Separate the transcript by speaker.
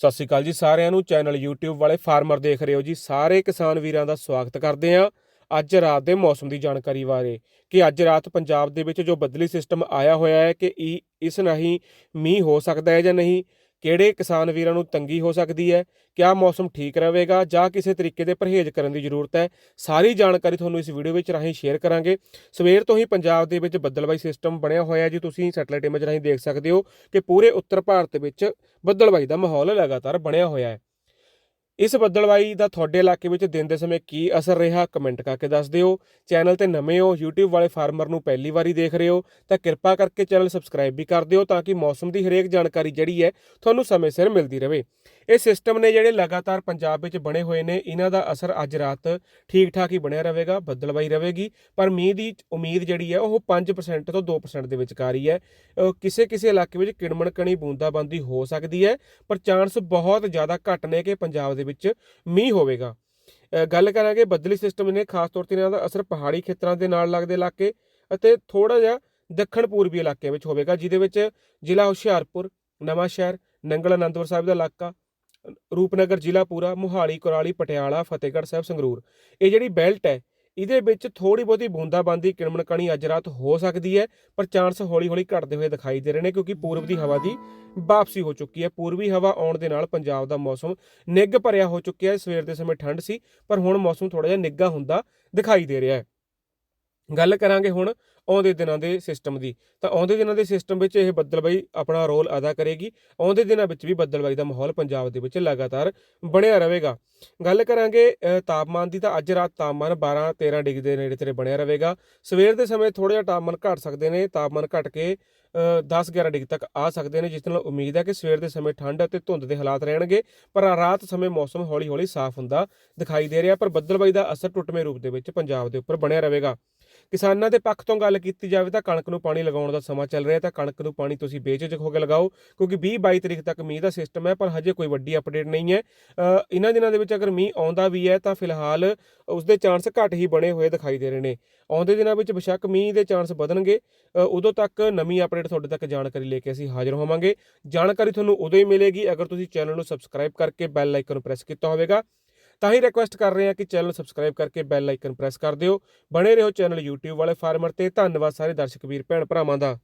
Speaker 1: ਸਤਿ ਸ਼੍ਰੀ ਅਕਾਲ ਜੀ ਸਾਰਿਆਂ ਨੂੰ। ਚੈਨਲ YouTube ਵਾਲੇ ਫਾਰਮਰ ਦੇਖ ਰਹੇ ਹੋ ਜੀ। ਸਾਰੇ ਕਿਸਾਨ ਵੀਰਾਂ ਦਾ ਸਵਾਗਤ ਕਰਦੇ ਹਾਂ। ਅੱਜ ਰਾਤ ਦੇ ਮੌਸਮ ਦੀ ਜਾਣਕਾਰੀ ਬਾਰੇ ਕਿ ਅੱਜ ਰਾਤ ਪੰਜਾਬ ਦੇ ਵਿੱਚ ਜੋ ਬਦਲੀ ਸਿਸਟਮ ਆਇਆ ਹੋਇਆ ਹੈ ਕਿ ਇਹ ਇਸ ਨਹੀਂ ਮੀਂਹ ਹੋ ਸਕਦਾ ਹੈ ਜਾਂ ਨਹੀਂ ਕਿਹੜੇ ਕਿਸਾਨ ਵੀਰਾਂ ਨੂੰ ਤੰਗੀ ਹੋ ਸਕਦੀ ਹੈ, ਕਿਆ ਮੌਸਮ ਠੀਕ ਰਹੇਗਾ ਜਾਂ ਕਿਸੇ ਤਰੀਕੇ ਦੇ ਪਰਹੇਜ਼ ਕਰਨ ਦੀ ਜ਼ਰੂਰਤ ਹੈ, ਸਾਰੀ ਜਾਣਕਾਰੀ ਤੁਹਾਨੂੰ ਇਸ ਵੀਡੀਓ ਵਿੱਚ ਰਾਹੀਂ ਸ਼ੇਅਰ ਕਰਾਂਗੇ। ਸਵੇਰ ਤੋਂ ਹੀ ਪੰਜਾਬ ਦੇ ਵਿੱਚ ਬੱਦਲਬਾਈ ਸਿਸਟਮ ਬਣਿਆ ਹੋਇਆ ਹੈ ਜੀ, ਤੁਸੀਂ ਸੈਟਲਾਈਟ ਇਮੇਜ ਰਾਹੀਂ ਦੇਖ ਸਕਦੇ ਹੋ ਕਿ ਪੂਰੇ ਉੱਤਰ ਭਾਰਤ ਵਿੱਚ ਬੱਦਲਬਾਈ ਦਾ ਮਾਹੌਲ ਲਗਾਤਾਰ ਬਣਿਆ ਹੋਇਆ ਹੈ। ਇਸ ਬੱਦਲਬਾਈ ਦਾ ਤੁਹਾਡੇ ਇਲਾਕੇ ਵਿੱਚ ਦਿਨ ਦੇ ਸਮੇਂ ਕੀ ਅਸਰ ਰਿਹਾ? ਕਮੈਂਟ ਕਰਕੇ ਦੱਸ ਦਿਓ। ਚੈਨਲ ਤੇ ਨਵੇਂ ਹੋ, YouTube ਵਾਲੇ ਫਾਰਮਰ ਨੂੰ ਪਹਿਲੀ ਵਾਰੀ ਦੇਖ ਰਹੇ ਹੋ, ਤਾਂ ਕਿਰਪਾ ਕਰਕੇ ਚੈਨਲ ਸਬਸਕ੍ਰਾਈਬ ਵੀ ਕਰ ਦਿਓ ਤਾਂ ਕਿ ਮੌਸਮ ਦੀ ਹਰੇਕ ਜਾਣਕਾਰੀ ਜਿਹੜੀ ਹੈ ਤੁਹਾਨੂੰ ਸਮੇਂ ਸਿਰ ਮਿਲਦੀ ਰਹੇ। ਇਹ ਸਿਸਟਮ ਨੇ ਜਿਹੜੇ ਲਗਾਤਾਰ ਪੰਜਾਬ ਵਿੱਚ ਬਣੇ ਹੋਏ ਨੇ, ਇਹਨਾਂ ਦਾ ਅਸਰ ਅੱਜ ਰਾਤ ਠੀਕ ਠਾਕ ਹੀ ਬਣਿਆ ਰਹੇਗਾ ਬੱਦਲਬਾਈ ਰਹੇਗੀ, ਪਰ ਮੀਂਹ ਦੀ ਉਮੀਦ ਜਿਹੜੀ ਹੈ ਉਹ 5% ਤੋਂ 2% ਦੇ ਵਿਚਕਾਰ ਹੀ ਹੈ। ਕਿਸੇ ਕਿਸੇ ਇਲਾਕੇ ਵਿੱਚ ਕਿਣਮਣਕਣੀ ਬੂੰਦਾਬਾਂਦੀ ਹੋ ਸਕਦੀ ਹੈ, ਪਰ ਚਾਂਸ ਬਹੁਤ ਜ਼ਿਆਦਾ ਘੱਟ ਨੇ ਕਿ ਪੰਜਾਬ ਦੇ ਵਿੱਚ ਮੀਂਹ ਹੋਵੇਗਾ। ਗੱਲ ਕਰਾਂਗੇ ਬੱਦਲੀ ਸਿਸਟਮ ਨੇ, ਖਾਸ ਤੌਰ ਤੇ ਇਹਨਾਂ ਦਾ ਅਸਰ ਪਹਾੜੀ ਖੇਤਰਾਂ ਦੇ ਨਾਲ ਲੱਗਦੇ ਇਲਾਕੇ ਅਤੇ ਥੋੜਾ ਜਿਹਾ ਦੱਖਣ ਪੂਰਬੀ ਇਲਾਕਿਆਂ ਵਿੱਚ ਹੋਵੇਗਾ, ਜਿਹਦੇ ਵਿੱਚ ਜ਼ਿਲ੍ਹਾ ਹੁਸ਼ਿਆਰਪੁਰ ਨਵਾਂ ਸ਼ਹਿਰ ਨੰਗਲ ਅਨੰਦਪੁਰ ਸਾਹਿਬ ਦਾ ਇਲਾਕਾ ਰੂਪਨਗਰ ਜ਼ਿਲ੍ਹਾ ਪੂਰਾ, ਮੁਹਾਲੀ, ਕੁਰਾਲੀ, ਪਟਿਆਲਾ, ਫਤਿਹਗੜ੍ਹ ਸਾਹਿਬ, ਸੰਗਰੂਰ। ਇਹ ਜਿਹੜੀ ਬੈਲਟ ਹੈ, ਇਹਦੇ ਵਿੱਚ ਥੋੜੀ ਬਹੁਤੀ ਬੂੰਦਾਬਾਂਦੀ ਕਿਣਮਣ ਕਣੀ ਅੱਜ ਰਾਤ ਹੋ ਸਕਦੀ ਹੈ, ਪਰ ਚਾਂਸ ਹੌਲੀ-ਹੌਲੀ ਘਟਦੇ ਹੋਏ ਦਿਖਾਈ ਦੇ ਰਹੇ ਨੇ, ਕਿਉਂਕਿ ਪੂਰਬ ਦੀ ਹਵਾ ਦੀ ਵਾਪਸੀ ਹੋ ਚੁੱਕੀ ਹੈ। ਪੂਰਬੀ ਹਵਾ ਆਉਣ ਦੇ ਨਾਲ ਪੰਜਾਬ ਦਾ ਮੌਸਮ ਨਿੱਘ ਭਰਿਆ ਹੋ ਚੁੱਕਿਆ ਹੈ। ਸਵੇਰ ਦੇ ਸਮੇਂ ਠੰਡ ਸੀ, ਪਰ ਹੁਣ ਮੌਸਮ ਥੋੜਾ ਜਿਹਾ ਨਿੱਘਾ ਹੁੰਦਾ ਦਿਖਾਈ ਦੇ ਰਿਹਾ ਹੈ। ਗੱਲ ਕਰਾਂਗੇ ਹੁਣ ਆਉਂਦੇ ਦਿਨਾਂ ਦੇ ਸਿਸਟਮ ਦੀ। ਤਾਂ ਆਉਂਦੇ ਦਿਨਾਂ ਦੇ ਸਿਸਟਮ ਵਿੱਚ ਇਹ ਬੱਦਲਬਾਈ ਆਪਣਾ ਰੋਲ ਅਦਾ ਕਰੇਗੀ। ਆਉਂਦੇ ਦਿਨਾਂ ਵਿੱਚ ਵੀ ਬੱਦਲਬਾਈ ਦਾ ਮਾਹੌਲ ਪੰਜਾਬ ਦੇ ਵਿੱਚ ਲਗਾਤਾਰ ਬਣਿਆ ਰਹੇਗਾ। ਗੱਲ ਕਰਾਂਗੇ ਤਾਪਮਾਨ ਦੀ ਤਾਂ ਅੱਜ ਰਾਤ ਤਾਪਮਾਨ 12 13 ਡਿਗਰੀ ਦੇ ਨੇੜੇ ਤੇੜੇ ਬਣਿਆ ਰਹੇਗਾ। ਸਵੇਰ ਦੇ ਸਮੇਂ ਥੋੜਾ ਜਿਹਾ ਤਾਪਮਾਨ ਘਟ ਸਕਦੇ ਨੇ, ਤਾਪਮਾਨ ਘਟ ਕੇ 10 11 ਡਿਗਰੀ ਤੱਕ ਆ ਸਕਦੇ ਨੇ, ਜਿਸ ਨਾਲ ਉਮੀਦ ਹੈ ਕਿ ਸਵੇਰ ਦੇ ਸਮੇਂ ਠੰਡ ਅਤੇ ਧੁੰਦ ਦੇ ਹਾਲਾਤ ਰਹਿਣਗੇ। ਪਰ ਰਾਤ ਸਮੇਂ ਮੌਸਮ ਹੌਲੀ ਹੌਲੀ ਸਾਫ਼ ਹੁੰਦਾ ਦਿਖਾਈ ਦੇ ਰਿਹਾ, ਪਰ ਬੱਦਲਬਾਈ ਦਾ ਅਸਰ ਟੁੱਟਵੇਂ ਰੂਪ ਦੇ ਵਿੱਚ ਪੰਜਾਬ ਦੇ ਉੱਪਰ ਬਣਿਆ ਰਹੇਗਾ। ਕਿਸਾਨਾਂ ਦੇ ਪੱਖ ਤੋਂ ਗੱਲ ਗੱਲ ਕੀਤੀ ਜਾਵੇ ਤਾਂ ਕਣਕ ਨੂੰ ਪਾਣੀ ਲਗਾਉਣ ਦਾ ਸਮਾਂ ਚੱਲ ਰਿਹਾ ਤਾਂ ਕਣਕ ਨੂੰ ਪਾਣੀ ਤੁਸੀਂ ਬੇਝਿਜਕ ਹੋ ਕੇ ਲਗਾਓ, ਕਿਉਂਕਿ 20 22 ਤਰੀਕ ਤੱਕ ਮੀਂਹ ਦਾ ਸਿਸਟਮ ਹੈ, ਪਰ ਹਜੇ ਕੋਈ ਵੱਡੀ ਅਪਡੇਟ ਨਹੀਂ ਹੈ। ਇਹਨਾਂ ਦਿਨਾਂ ਦੇ ਵਿੱਚ ਅਗਰ ਮੀਂਹ ਆਉਂਦਾ ਵੀ ਹੈ, ਤਾਂ ਫਿਲਹਾਲ ਉਸ ਦੇ ਚਾਂਸ ਘੱਟ ਹੀ ਬਣੇ ਹੋਏ ਦਿਖਾਈ ਦੇ ਰਹੇ ਨੇ। ਆਉਂਦੇ ਦਿਨਾਂ ਵਿੱਚ ਬੇਸ਼ੱਕ ਮੀਂਹ ਦੇ ਚਾਂਸ ਵਧਣਗੇ। ਉਦੋਂ ਤੱਕ ਨਵੀਂ ਅਪਡੇਟ ਤੁਹਾਡੇ ਤੱਕ ਜਾਣਕਾਰੀ ਲੈ ਕੇ ਅਸੀਂ ਹਾਜ਼ਰ ਹੋਵਾਂਗੇ। ਜਾਣਕਾਰੀ ਤੁਹਾਨੂੰ ਉਦੋਂ ਹੀ ਮਿਲੇਗੀ ਅਗਰ ਤੁਸੀਂ ਚੈਨਲ ਨੂੰ ਸਬਸਕ੍ਰਾਈਬ ਕਰਕੇ ਬੈਲ ਆਈਕਨ ਨੂੰ ਪ੍ਰੈਸ ਕੀਤਾ ਹੋਵੇਗਾ। ਤਾਂ ਹੀ ਰਿਕੁਐਸਟ ਕਰ ਰਹੇ ਹਾਂ ਕਿ ਚੈਨਲ ਸਬਸਕ੍ਰਾਈਬ ਕਰਕੇ ਬੈਲ ਆਈਕਨ ਪ੍ਰੈਸ ਕਰ ਦਿਓ। ਬਣੇ ਰਹੋ ਚੈਨਲ YouTube ਵਾਲੇ ਫਾਰਮਰ ਤੇ। ਧੰਨਵਾਦ ਸਾਰੇ ਦਰਸ਼ਕ ਵੀਰ, ਭੈਣ ਭਰਾਵਾਂ ਦਾ।